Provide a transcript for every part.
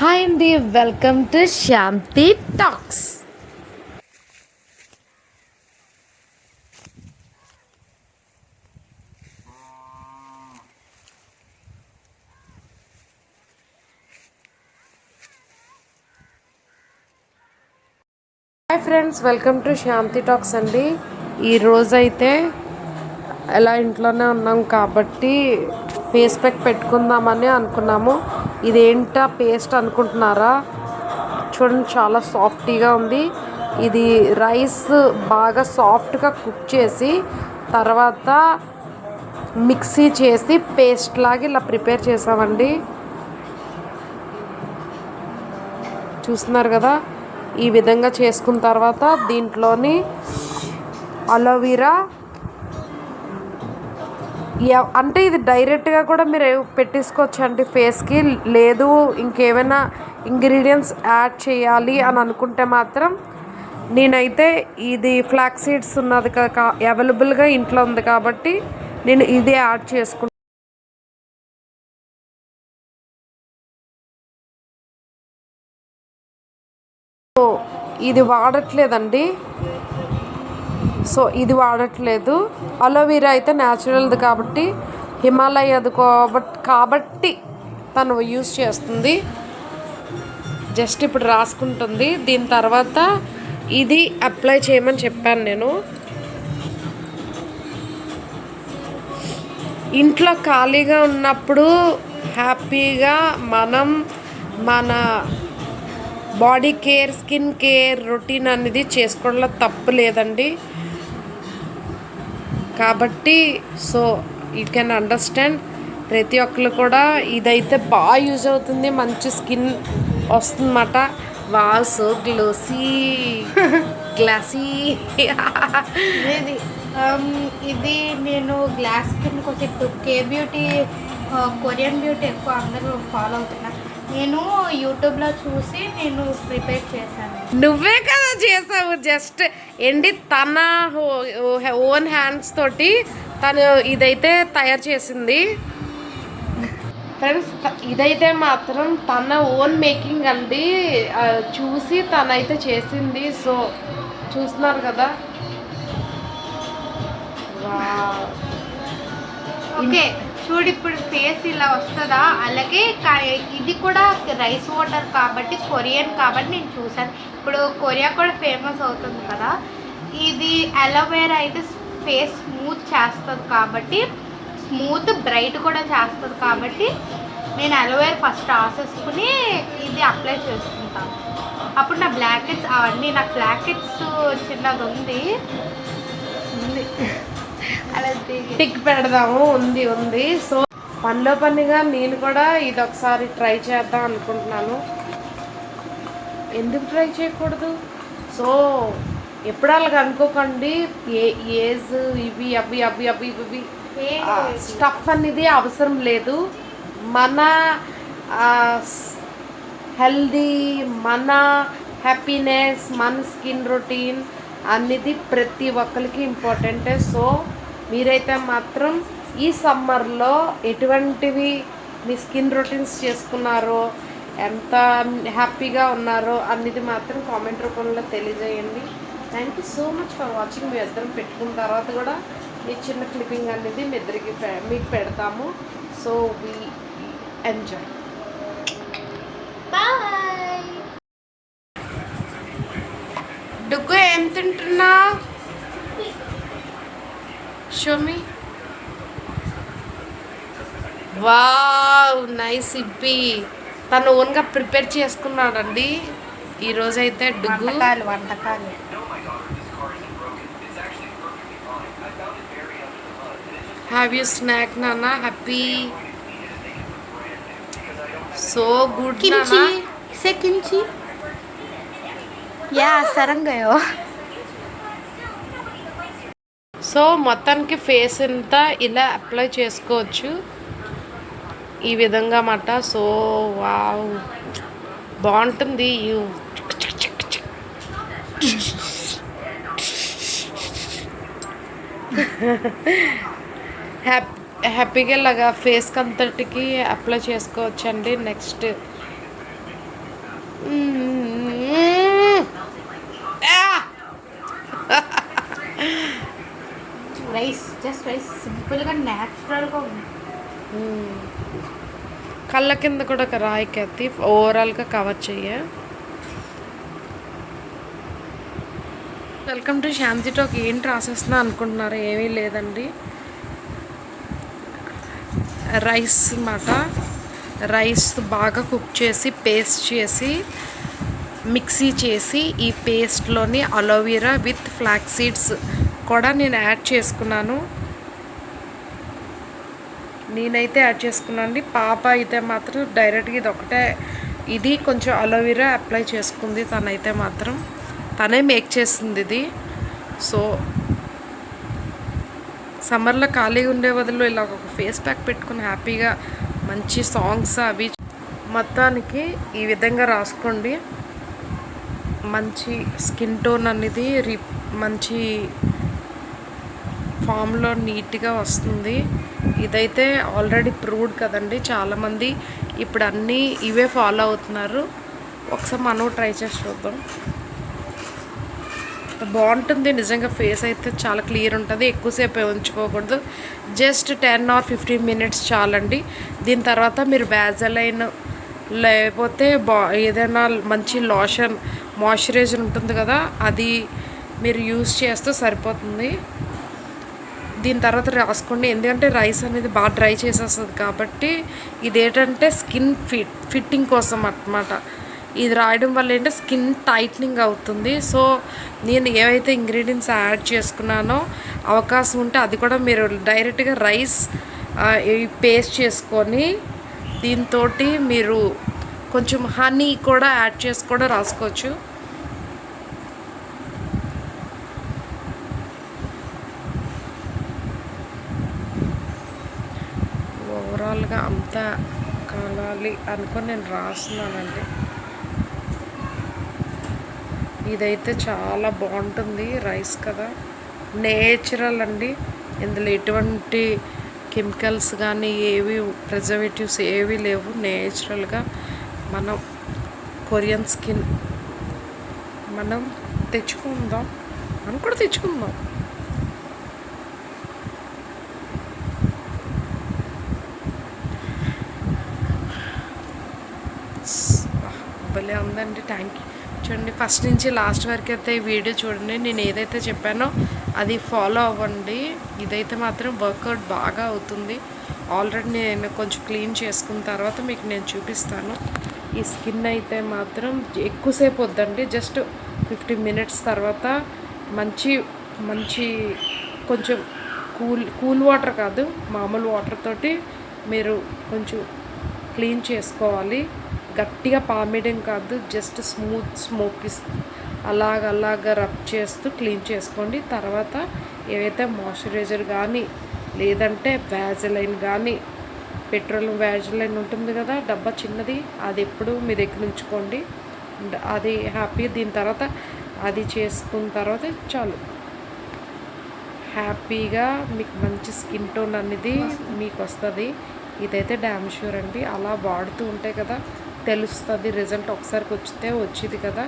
Hi అండి welcome to Shanti talks. Hi friends welcome to Shanti talks అండి. ఈ రోజైతే ఎలా ఇంట్లోనే ఉన్నాం కాబట్టి ఫేస్ ప్యాక్ పెట్టుకుందామని అనుకున్నాము. ఇదేంటా పేస్ట్ అనుకుంటున్నారా? చూడండి చాలా సాఫ్టీగా ఉంది. ఇది రైస్ బాగా సాఫ్ట్గా కుక్ చేసి తర్వాత మిక్సీ చేసి పేస్ట్ లాగా ఇలా ప్రిపేర్ చేసామండి. చూస్తున్నారు కదా? ఈ విధంగా చేసుకున్న తర్వాత దీంట్లోని అలోవీరా అంటే ఇది డైరెక్ట్గా కూడా మీరు పెట్టేసుకోవచ్చు అండి ఫేస్కి? లేదు ఇంకేమైనా ఇంగ్రీడియంట్స్ యాడ్ చేయాలి అని అనుకుంటే మాత్రం నేనైతే ఇది ఫ్లాక్ సీడ్స్ ఉన్నది కాక అవైలబుల్గా ఇంట్లో ఉంది కాబట్టి నేను ఇదే యాడ్ చేసుకుంటాను సో ఇది వాడట్లేదండి. సో ఇది వాడట్లేదు. అలోవీరా అయితే న్యాచురల్ది కాబట్టి హిమాలయది కాబట్టి కాబట్టి తను యూస్ చేస్తుంది. జస్ట్ ఇప్పుడు రాసుకుంటుంది. దీని తర్వాత ఇది అప్లై చేయమని చెప్పాను నేను. ఇంట్లో ఖాళీగా ఉన్నప్పుడు హ్యాపీగా మనం మన body care skin care routine అనేది చేసుకోవడంలో తప్పు లేదండి. కాబట్టి సో యూ కెన్ అండర్స్టాండ్ ప్రతి ఒక్కరు కూడా ఇదైతే బాగా యూజ్ అవుతుంది. మంచి స్కిన్ వస్తుందన్నమాట. వావ్ సో గ్లోసీ గ్లాసీ ఇది ఇది నేను గ్లాస్ కింద కొంచెం కే బ్యూటీ కొరియన్ బ్యూటీ ఎక్కువ అందరూ ఫాలో అవుతున్నారు. నేను యూట్యూబ్లో చూసి నేను ప్రిపేర్ చేశాను. నువ్వే కదా చేసావు జస్ట్ ఏంటి తన ఓన్ హ్యాండ్స్ తోటి తను ఇదైతే తయారు చేసింది. ఫ్రెండ్స్ ఇదైతే మాత్రం తన ఓన్ మేకింగ్ అండి. చూసి తనైతే చేసింది. సో చూస్తున్నారు కదా. ఓకే. చూడు ఇప్పుడు ఫేస్ ఇలా వస్తుందా? అలాగే కా- ఇది కూడా రైస్ వాటర్ కాబట్టి కొరియన్ కాబట్టి నేను చూసాను ఇప్పుడు కొరియా కూడా ఫేమస్ అవుతుంది కదా. ఇది అలోవేరా అయితే ఫేస్ స్మూత్ చేస్తుంది కాబట్టి స్మూత్ బ్రైట్ కూడా చేస్తుంది కాబట్టి నేను అలోవేరా ఫస్ట్ రాసేసుకుని ఇది అప్లై చేసుకుంటాను అప్పుడు నా బ్లాకెట్స్ అవన్నీ నా బ్లాకెట్స్ చిన్నది ఉంది. ఉంది. టిక్ పెడదాము ఉంది ఉంది. సో పనిలో పనిగా నేను కూడా ఇది ఒకసారి ట్రై చేద్దాం అనుకుంటున్నాను. ఎందుకు ట్రై చేయకూడదు? సో ఎప్పుడు అలాగ అనుకోకండి. ఏ ఏజ్ ఇవి అవి అవి అవి ఇవి స్టఫ్ అనేది అవసరం లేదు. మన హెల్దీ మన హ్యాపీనెస్ మన స్కిన్ రొటీన్ అనేది ప్రతి ఒక్కరికి ఇంపార్టెంటే సో మీరైతే మాత్రం ఈ సమ్మర్లో ఎటువంటివి మీ స్కిన్ రొటీన్స్ చేసుకున్నారో ఎంత హ్యాపీగా ఉన్నారో అనేది మాత్రం కామెంట్ రూపంలో తెలియజేయండి. Thank you so much for watching మీ ఇద్దరం పెట్టుకున్న తర్వాత కూడా మీ చిన్న క్లిప్పింగ్ అనేది మీ ఇద్దరికి పె- మీకు పెడతాము. So we enjoy bye Duggu ఏం తింటున్నా షోమి వావ్ నైస్ ఇప్పి తను ఓన్గా ప్రిపేర్ చేసుకున్నాడండి. ఈరోజైతే డుగ్గు వంటకాలు హ్యావ్ యూ స్నాక్ నాన్న happy so good kimchi say kimchi. Yeah సరంగయో సో మొత్తానికి ఫేస్ అంతా ఇలా అప్లై చేసుకోవచ్చు. ఈ విధంగా మాట సో వావ్. బాగుంటుంది. హ్యాపీ హ్యాపీగా ఇలాగా ఫేస్కి అంతటికి అప్లై చేసుకోవచ్చండి. నెక్స్ట్. రైస్ జస్ట్ రైస్ సింపుల్గా న్యాచురల్గా ఉంది. Hmm. కళ్ళ కింద కూడా ఒక రాయికి ఎత్తి ఓవరాల్గా కవర్ చెయ్య. వెల్కమ్ టు శాంతి టాక్ ఏంటి రాసేస్తున్నా అనుకుంటున్నారు? ఏమీ లేదండి. రైస్ అన్నమాట. రైస్ బాగా కుక్ చేసి పేస్ట్ చేసి మిక్సీ చేసి ఈ పేస్ట్లోని aloe vera with flax seeds కూడా నేను యాడ్ చేసుకున్నాను. నేనైతే యాడ్ చేసుకున్నాను అండి పాప అయితే మాత్రం డైరెక్ట్గా ఇది ఒకటే ఇది కొంచెం అలోవెరా అప్లై చేసుకుంది తనైతే మాత్రం. తనే మేక్ చేసింది ఇది. సో సమ్మర్లో ఖాళీగా ఉండే బదులు ఇలా ఒక ఫేస్ ప్యాక్ పెట్టుకుని హ్యాపీగా మంచి సాంగ్స్ అవి మొత్తానికి ఈ విధంగా రాసుకోండి. మంచి స్కిన్ టోన్ అనేది రి మంచి ఫామ్లో నీట్గా వస్తుంది. ఇదైతే ఆల్రెడీ ప్రూవ్డ్ కదండి. చాలామంది ఇప్పుడు అన్నీ ఇవే ఫాలో అవుతున్నారు. ఒకసారి మనం ట్రై చేసి చూద్దాం. బాగుంటుంది. నిజంగా ఫేస్ అయితే చాలా క్లియర్ ఉంటుంది. ఎక్కువసేపు ఉంచుకోకూడదు. Just ten or fifteen minutes చాలండి. దీని తర్వాత మీరు వ్యాజలైన్ లేకపోతే బా ఏదైనా మంచి లోషన్ మాయిశ్చరైజర్ ఉంటుంది కదా అది మీరు యూస్ చేస్తే సరిపోతుంది. దీని తర్వాత రాసుకోండి. ఎందుకంటే రైస్ అనేది బాగా డ్రై చేసేస్తుంది కాబట్టి ఇదేంటంటే స్కిన్ ఫిట్ ఫిట్టింగ్ కోసం అన్నమాట. ఇది రాయడం వల్ల ఏంటంటే స్కిన్ టైట్నింగ్ అవుతుంది. సో నేను ఏవైతే ఇంగ్రీడియంట్స్ యాడ్ చేసుకున్నానో అవకాశం ఉంటే అది కూడా మీరు డైరెక్ట్గా రైస్ పేస్ట్ చేసుకొని దీంతో మీరు కొంచెం హనీ కూడా యాడ్ చేసి కూడా రాసుకోవచ్చు. ఓవరాల్గా కాలాలి అనుకొని నేను రాస్తున్నానండి. ఇదైతే చాలా బాగుంటుంది రైస్ కదా. నేచురల్ అండి. ఇందులో ఎటువంటి కెమికల్స్ కానీ ఏవి ప్రిజర్వేటివ్స్ ఏవి లేవు. నేచురల్గా మనం కొరియన్ స్కిన్ మనం తెచ్చుకుందాం. మనం కూడా తెచ్చుకుందాం. భలే ఉందండి థ్యాంక్ యూ చూడండి ఫస్ట్ నుంచి లాస్ట్ వరకు అయితే ఈ వీడియో చూడండి. నేను ఏదైతే చెప్పానో అది ఫాలో అవ్వండి. ఇదైతే మాత్రం వర్కౌట్ బాగా అవుతుంది. ఆల్రెడీ నేను కొంచెం క్లీన్ చేసుకున్న తర్వాత మీకు నేను చూపిస్తాను. ఈ స్కిన్ అయితే మాత్రం ఎక్కువసేపు వద్దండి. జస్ట్ ఫిఫ్టీన్ మినిట్స్ తర్వాత మంచి మంచి కొంచెం కూల్ కూల్ వాటర్ కాదు మామూలు వాటర్ తోటి మీరు కొంచెం క్లీన్ చేసుకోవాలి. గట్టిగా పామేయడం కాదు జస్ట్ స్మూత్ స్మోక్ అలాగ అలాగ రబ్ చేస్తూ క్లీన్ చేసుకోండి. తర్వాత ఏవైతే మాయిశ్చరైజర్ కానీ లేదంటే వ్యాజలైన్ కానీ పెట్రోల్ వ్యాజలైన్ ఉంటుంది కదా డబ్బా చిన్నది అది ఎప్పుడు మీ దగ్గర ఉంచుకోండి. అది హ్యాపీ దీని తర్వాత అది చేసుకున్న తర్వాత చాలు. హ్యాపీగా మీకు మంచి స్కిన్ టోన్ అనేది మీకు వస్తుంది. ఇదైతే డ్యామ్ షూర్ అండి. అలా వాడుతూ ఉంటే కదా తెలుస్తుంది రిజల్ట్ ఒకసారికి వచ్చితే వచ్చింది కదా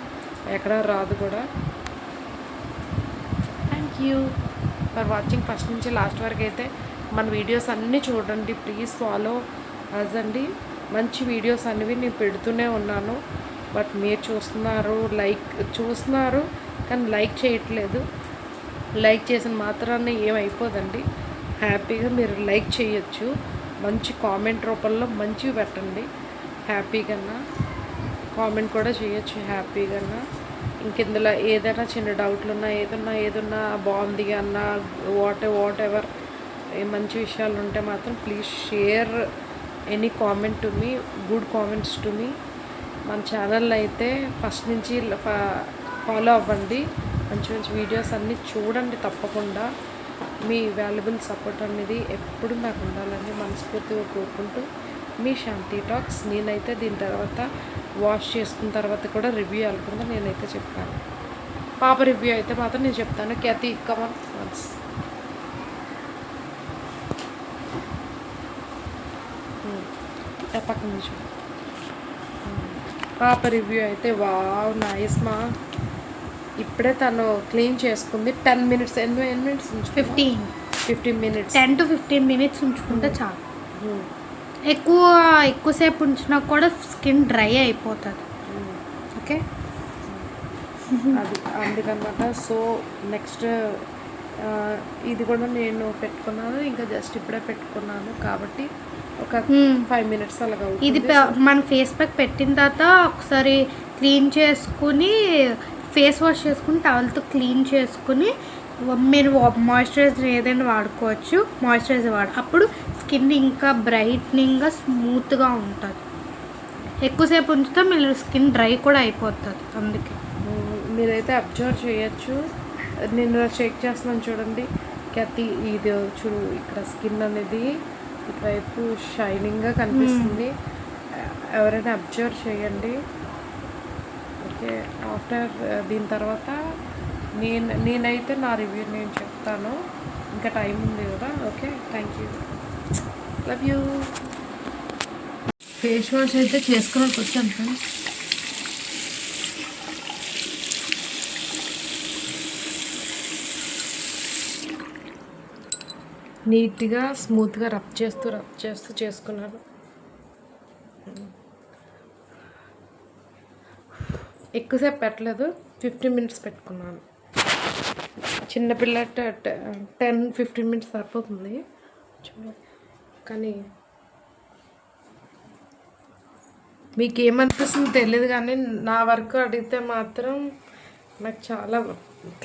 ఎక్కడ రాదు కూడా. Thank you for watching first నుంచి లాస్ట్ వరకు అయితే మన వీడియోస్ అన్నీ చూడండి ప్లీజ్ ఫాలో అజ్ అండి. మంచి వీడియోస్ అనేవి నేను పెడుతూనే ఉన్నాను. బట్ మీరు చూస్తున్నారు లైక్ చూస్తున్నారు కానీ లైక్ చేయట్లేదు. లైక్ చేసిన మాత్రాన్ని ఏమైపోదండి. హ్యాపీగా మీరు లైక్ చేయొచ్చు. మంచి కామెంట్ రూపంలో మంచివి పెట్టండి. హ్యాపీగా కామెంట్ కూడా చేయొచ్చు హ్యాపీగా ఇంకెందులో ఏదైనా చిన్న డౌట్లు ఉన్నా ఏదన్నా ఏదన్నా బాగుంది అన్న వాట్ వాట్ ఎవర్ ఏ మంచి విషయాలు ఉంటే మాత్రం please share any comment to me good comments to me. మన ఛానల్ అయితే ఫస్ట్ నుంచి ఫాలో అవ్వండి. మంచి మంచి వీడియోస్ అన్నీ చూడండి తప్పకుండా. మీ వాల్యుబుల్ సపోర్ట్ అనేది ఎప్పుడు నాకు ఉండాలని మనస్ఫూర్తిగా కోరుకుంటూ మీ శాంతి టాక్స్ నేనైతే దీని తర్వాత వాష్ చేసుకున్న తర్వాత కూడా రివ్యూ అనుకుందా నేనైతే చెప్తాను పాప రివ్యూ అయితే మాత్రం నేను చెప్తాను. క్యాతి కమన్ వన్స్ పక్క నుంచి పాప రివ్యూ అయితే వావ్ నైస్ మా. ఇప్పుడే తను క్లీన్ చేసుకుంది. టెన్ మినిట్స్ ఎన్ని ఎన్ని minutes fifteen. Fifteen minutes. Ten to fifteen minutes ఉంచుకుంటే చాలు. ఎక్కువ ఎక్కువసేపు ఉంచినా కూడా స్కిన్ డ్రై అయిపోతుంది. ఓకే? అది అందుకనమాట. సో నెక్స్ట్ ఇది కూడా నేను పెట్టుకున్నాను. ఇంకా జస్ట్ ఇప్పుడే పెట్టుకున్నాను. కాబట్టి ఒక. ఫైవ్ మినిట్స్ అలాగ ఇది మన ఫేస్ ప్యాక్ పెట్టిన తర్వాత ఒకసారి క్లీన్ చేసుకుని ఫేస్ వాష్ చేసుకుని టవల్తో క్లీన్ చేసుకుని మీరు మాయిశ్చరైజర్ ఏదైనా వాడుకోవచ్చు. మాయిశ్చరైజర్ వాడు అప్పుడు స్కిన్ ఇంకా బ్రైట్నింగ్గా స్మూత్గా ఉంటుంది. ఎక్కువసేపు ఉంచితే మీరు స్కిన్ డ్రై కూడా అయిపోతుంది అందుకే. మీరైతే అబ్జర్వ్ చేయొచ్చు. నేను చెక్ చేస్తున్నాను చూడండి. కత్తి ఇది చూడు ఇక్కడ స్కిన్ అనేది ఇటువైపు షైనింగ్గా కనిపిస్తుంది. ఎవరైనా అబ్జర్వ్ చేయండి. ఓకే ఆఫ్టర్ దీని తర్వాత నేను నేనైతే నా రివ్యూ నేను చెప్తాను. ఇంకా టైం ఉంది కదా? Okay thank you. Love you face wash అయితే చేసుకోవడానికి వచ్చాను ఫ్రెండ్స్ నీట్గా స్మూత్గా రబ్ చేస్తూ రబ్ చేస్తూ చేసుకున్నాను. ఎక్కువసేపు పెట్టలేదు ఫిఫ్టీన్ మినిట్స్ పెట్టుకున్నాను. చిన్నపిల్ల టెన్ ఫిఫ్టీన్ మినిట్స్ సరిపోతుంది. చూడు. కానీ మీకు ఏమనిపిస్తుంది తెలియదు కానీ నా వరకు అడిగితే మాత్రం నాకు చాలా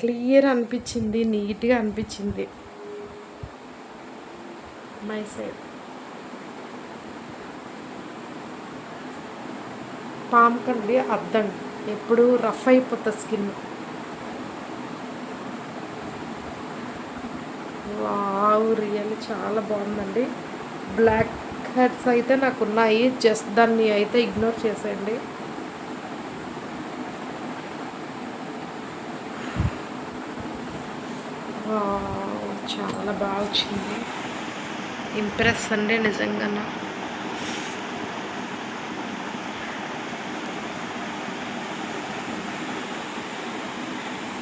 క్లియర్ అనిపించింది నీట్గా అనిపించింది. మై సైడ్ పామ్ కండి అర్థం. ఎప్పుడు రఫ్ అయిపోతుంది స్కిన్. వావ్ రియల్ చాలా బాగుందండి. బ్లాక్ హెడ్స్ అయితే నాకు ఉన్నాయి జస్ట్ దాన్ని అయితే ఇగ్నోర్ చేసేయండి. చాలా బాగా వచ్చింది. ఇంప్రెస్ అండి నిజంగా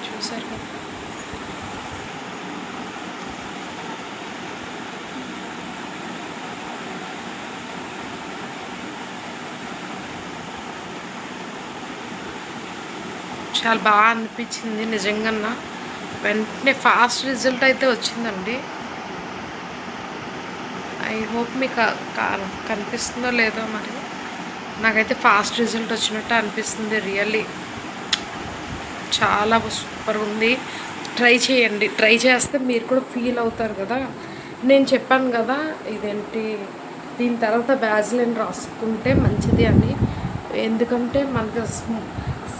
చూసారు కదా చాలా బాగా అనిపించింది నిజంగా వెంటనే ఫాస్ట్ రిజల్ట్ అయితే వచ్చిందండి. ఐ హోప్ మీకు కనిపిస్తుందో లేదో మరి. నాకైతే ఫాస్ట్ రిజల్ట్ వచ్చినట్టు అనిపిస్తుంది రియల్లీ చాలా సూపర్ ఉంది. ట్రై చేయండి. ట్రై చేస్తే మీరు కూడా ఫీల్ అవుతారు కదా. నేను చెప్పాను కదా ఇదేంటి దీని తర్వాత బ్యాజ్లైన్ రాసుకుంటే మంచిది అని. ఎందుకంటే మనకు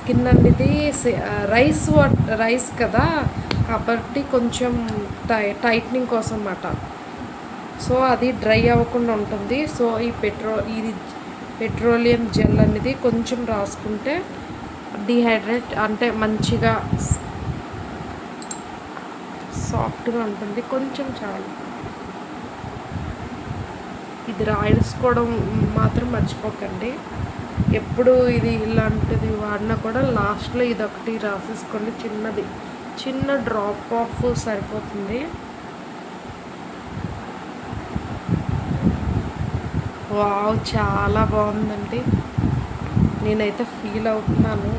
స్కిన్ అనేది రైస్ రైస్ కదా కాబట్టి కొంచెం టై టైట్నింగ్ కోసం అన్నమాట సో అది డ్రై అవ్వకుండా ఉంటుంది. సో ఈ పెట్రో ఇది పెట్రోలియం జెల్ అనేది కొంచెం రాసుకుంటే డిహైడ్రేట్ అంటే మంచిగా సాఫ్ట్గా ఉంటుంది. కొంచెం చాలు. ఇది రాయించుకోవడం మాత్రం మర్చిపోకండి. ఎప్పుడు ఇది ఇలాంటిది వాడినా కూడా లాస్ట్లో ఇది ఒకటి రాసేసుకోండి. చిన్నది. చిన్న డ్రాప్ ఆఫ్ సరిపోతుంది. వావ్ చాలా బాగుందండి. నేనైతే ఫీల్ అవుతున్నాను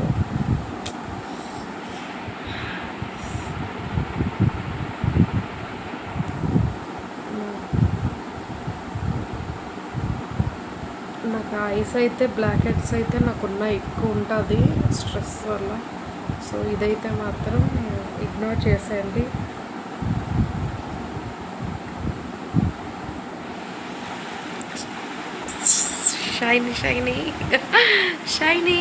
నాకు ఐస్ అయితే బ్లాక్ హెడ్స్ అయితే నాకున్న ఎక్కువ ఉంటుంది స్ట్రెస్ వల్ల. సో ఇదైతే మాత్రం ఇగ్నోర్ చేసేయండి. Shiny shiny shiny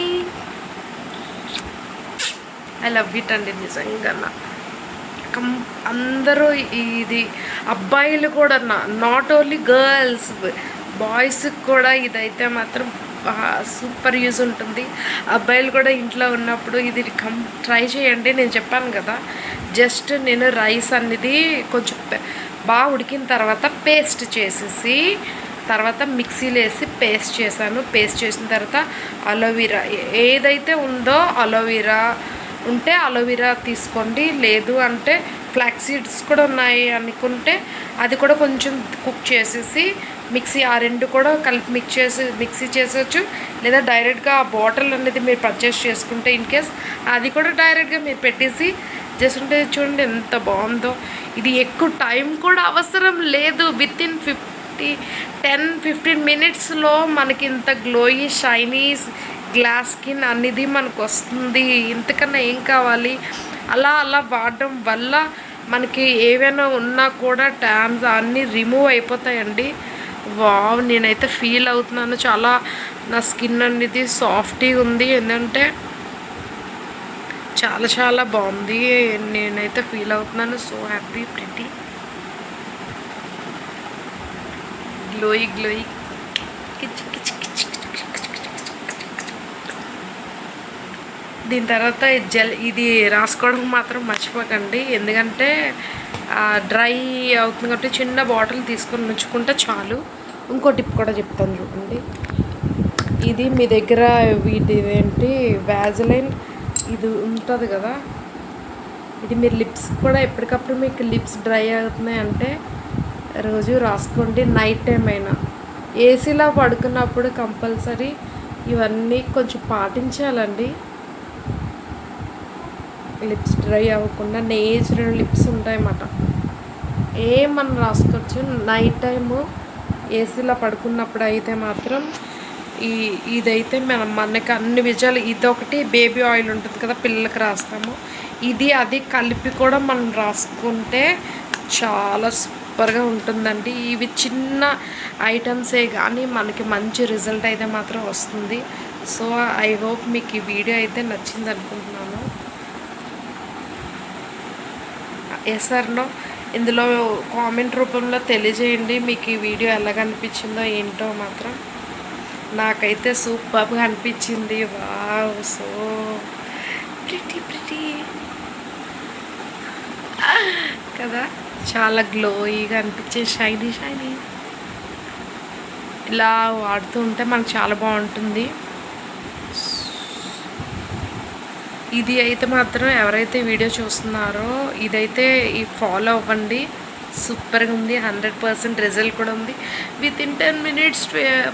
I love it అండి నిజంగా. కం అందరూ ఇది అబ్బాయిలు కూడా నాట్ ఓన్లీ గర్ల్స్ బాయ్స్కి కూడా ఇదైతే మాత్రం సూపర్ యూజ్ ఉంటుంది. అబ్బాయిలు కూడా ఇంట్లో ఉన్నప్పుడు ఇది కం ట్రై చేయండి. నేను చెప్పాను కదా జస్ట్ నేను రైస్ అనేది కొంచెం బాగా ఉడికిన తర్వాత పేస్ట్ చేసేసి తర్వాత మిక్సీలో వేసి పేస్ట్ చేశాను. పేస్ట్ చేసిన తర్వాత అలోవీరా ఏదైతే ఉందో అలోవీరా ఉంటే అలోవీరా తీసుకోండి. లేదు అంటే ఫ్లాక్ సీడ్స్ కూడా ఉన్నాయి అనుకుంటే అది కూడా కొంచెం కుక్ చేసేసి మిక్సీ ఆ రెండు కూడా కలిపి మిక్స్ చేసి మిక్సీ చేసేయచ్చు. లేదా డైరెక్ట్గా ఆ బాటిల్ అనేది మీరు పర్చేస్ చేసుకుంటే ఇన్ కేస్ అది కూడా డైరెక్ట్గా మీరు పెట్టేసి జస్ట్ ఉంటే చూడండి ఎంత బాగుందో. ఇది ఎక్కువ టైం కూడా అవసరం లేదు. With in fifty ten fifteen మినిట్స్లో మనకి ఇంత గ్లోయి షైనీస్ గ్లాస్ స్కిన్ అనేది మనకు వస్తుంది. ఇంతకన్నా ఏం కావాలి? అలా అలా వాడడం వల్ల మనకి ఏవైనా ఉన్నా కూడా ట్యాన్స్ అన్నీ రిమూవ్ అయిపోతాయండి. వావ్ నేనైతే ఫీల్ అవుతున్నాను. చాలా నా స్కిన్ అనేది సాఫ్టీగా ఉంది. ఏంటంటే చాలా చాలా బాగుంది. నేనైతే ఫీల్ అవుతున్నాను. So happy pretty glowy glowy దీని తర్వాత జెల్ ఇది రాసుకోవడం మాత్రం మర్చిపోకండి. ఎందుకంటే డ్రై అవుతుంది కాబట్టి చిన్న బాటిల్ తీసుకొని ఉంచుకుంటే చాలు. ఇంకో టిప్ కూడా చెప్తాను చూడండి. ఇది మీ దగ్గర వీటి ఏంటి వ్యాజలైన్ ఇది ఉంటుంది కదా? ఇది మీరు లిప్స్ కూడా ఎప్పటికప్పుడు మీకు లిప్స్ డ్రై అవుతున్నాయి అంటే రోజు రాసుకోండి. నైట్ టైం అయినా. ఏసీలో పడుకున్నప్పుడు కంపల్సరీ ఇవన్నీ కొంచెం పాటించాలండి. లిప్స్ డ్రై అవ్వకుండా నేచురల్ లిప్స్ ఉంటాయన్నమాట. ఏం మనం రాసుకోవచ్చు? నైట్ టైము ఏసీలో పడుకున్నప్పుడు అయితే మాత్రం ఈ ఇదైతే మనం మనకి అన్ని విజయాలు ఇదొకటి బేబీ ఆయిల్ ఉంటుంది కదా పిల్లలకి రాస్తాము. ఇది అది కలిపి కూడా మనం రాసుకుంటే చాలా సూపర్గా ఉంటుందండి. ఇవి చిన్న ఐటమ్సే కానీ మనకి మంచి రిజల్ట్ అయితే మాత్రం వస్తుంది. సో ఐ హోప్ మీకు ఈ వీడియో అయితే నచ్చింది అనుకుంటున్నాను ఎస్ నో? ఇందులో కామెంట్ రూపంలో తెలియజేయండి. మీకు ఈ వీడియో ఎలాగ అనిపించిందో ఏంటో మాత్రం. నాకైతే సూపర్గా అనిపించింది. వావ్ సో ప్రిటీ ప్రిటీ కదా? చాలా గ్లోయిగా అనిపించే షైనీ షైనీ ఇలా వాడుతూ ఉంటే మనకు చాలా బాగుంటుంది. ఇది అయితే మాత్రం ఎవరైతే వీడియో చూస్తున్నారో ఇదైతే ఈ ఫాలో అవ్వండి. సూపర్గా ఉంది. హండ్రెడ్ పర్సెంట్ రిజల్ట్ కూడా ఉంది. With in ten minutes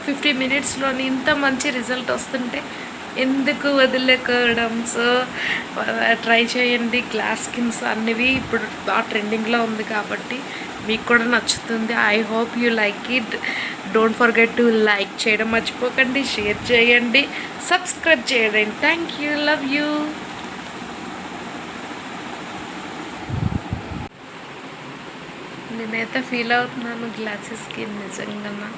fifty మినిట్స్లోని ఇంత మంచి రిజల్ట్ వస్తుంటే ఎందుకు వదిలేకోవడం సో ట్రై చేయండి. గ్లాస్ స్కిన్స్ అన్నివి ఇప్పుడు బాగా ట్రెండింగ్లో ఉంది కాబట్టి మీకు కూడా నచ్చుతుంది. I hope you like it. Don't forget to like చేయడం మర్చిపోకండి షేర్ చేయండి సబ్స్క్రైబ్ చేయండి. Thank you. Love you. నేనైతే ఫీల్ అవుతున్నాను గ్లాసెస్కి నిజంగా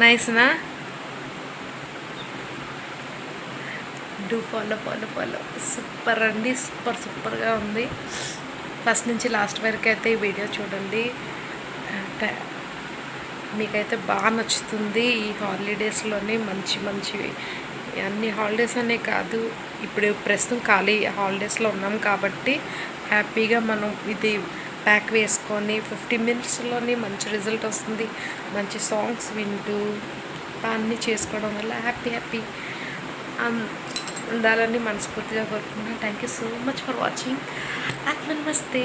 నైస్నా do follow follow follow super అండి సూపర్ సూపర్గా ఉంది. ఫస్ట్ నుంచి లాస్ట్ వరకు అయితే ఈ వీడియో చూడండి. అంటే మీకైతే బాగా నచ్చుతుంది ఈ హాలిడేస్లోనే మంచి మంచివి అన్ని హాలిడేస్ అనే కాదు ఇప్పుడు ప్రస్తుతం ఖాళీ హాలిడేస్లో ఉన్నాం కాబట్టి హ్యాపీగా మనం ఇది ప్యాక్ వేసుకొని ఫిఫ్టీ మినిట్స్లోనే మంచి రిజల్ట్ వస్తుంది. మంచి సాంగ్స్ వింటూ అన్నీ చేసుకోవడం వల్ల హ్యాపీ హ్యాపీ ఉండాలని మనస్ఫూర్తిగా కోరుకుంటున్నాను. Thank you so much for watching. Atma నమస్తే.